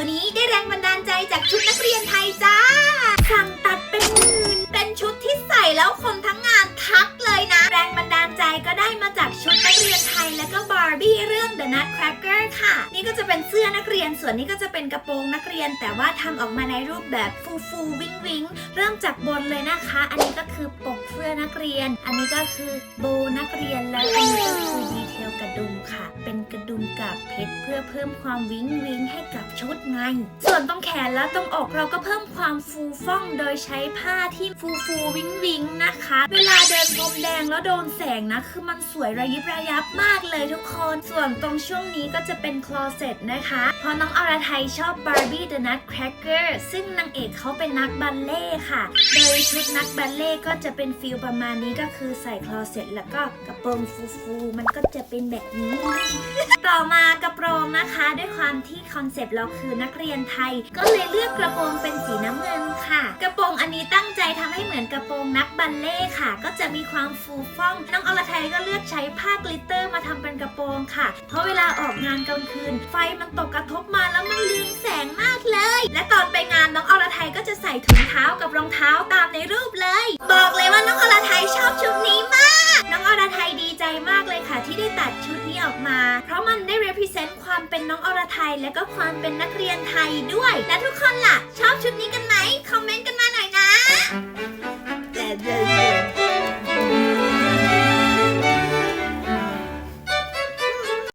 ตัวนี้ได้แรงบันดาลใจจากชุดนักเรียนไทยจ้า สั่งตัดเป็นหมื่น เป็นชุดที่ใส่แล้วคนทั้งงานทักเลยนะ แรงบันดาลใจก็ได้มาจากชุดนักเรียนไทยและก็บาร์บี้เรื่อง The Nutcracker ค่ะ นี่ก็จะเป็นเสื้อนักเรียน ส่วนนี้ก็จะเป็นกระโปรงนักเรียน แต่ว่าทำออกมาในรูปแบบฟูฟูวิงวิงเริ่มจากบนเลยนะคะ อันนี้ก็คือปกเสื้อนักเรียน อันนี้ก็คือโบนักเรียนแล้วอันนี้ก็คือ ชรเพื่อเพิ่มความวิงวิงให้กับชุดไง ส่วนตรงแขนและตรงอกเราก็เพิ่มความฟูฟ่องโดยใช้ผ้าที่ฟูฟูวิงวิงนะคะ เวลาเดินพรมแดงแล้วโดนแสงนะ คือมันสวยระยิบระยับมากเลยทุกคน ส่วนตรงช่วงนี้ก็จะเป็นคลอเซ็ตนะคะ เพราะน้องอรไทยชอบบาร์บี้เดอะนัทแครกเกอร์ซึ่งนางเอกเขาเป็นนักบัลเล่ค่ะ โดยชุดนักบัลเล่ก็จะเป็นฟิลประมาณนี้ก็คือใส่คลอเซ็ตแล้วก็กระโปรงฟูๆมันก็จะเป็นแบบนี้ต นะคะด้วยความที่คอนเซปต์เราคือนักเรียนไทย ก็เลยเลือกกระโปรงเป็นสีน้ำเงินค่ะ กระโปรงอันนี้ตั้งใจทำให้เหมือนกระโปรงนักบัลเล่ต์ค่ะ ก็จะมีความฟูฟ่องน้องอรไทยก็เลือกใช้ผ้ากลิตเตอร์มาทำเป็นกระโปรงค่ะ เพราะเวลาออกงานกลางคืน ไฟมันตกกระทบมาแล้วมันเลืองแสงมากเลย และตอนไปงานน้องอรไทยก็จะใส่ถุงเท้ากับรองเท้าตามในรูปเลย บอกเลยี้ออกมา เพราะมันได้ represent ความเป็นน้องอรไทย และก็ความเป็นนักเรียนไทยด้วย และทุกคนล่ะ ชอบชุดนี้กันไหม คอมเมนต์กันมาหน่อยนะ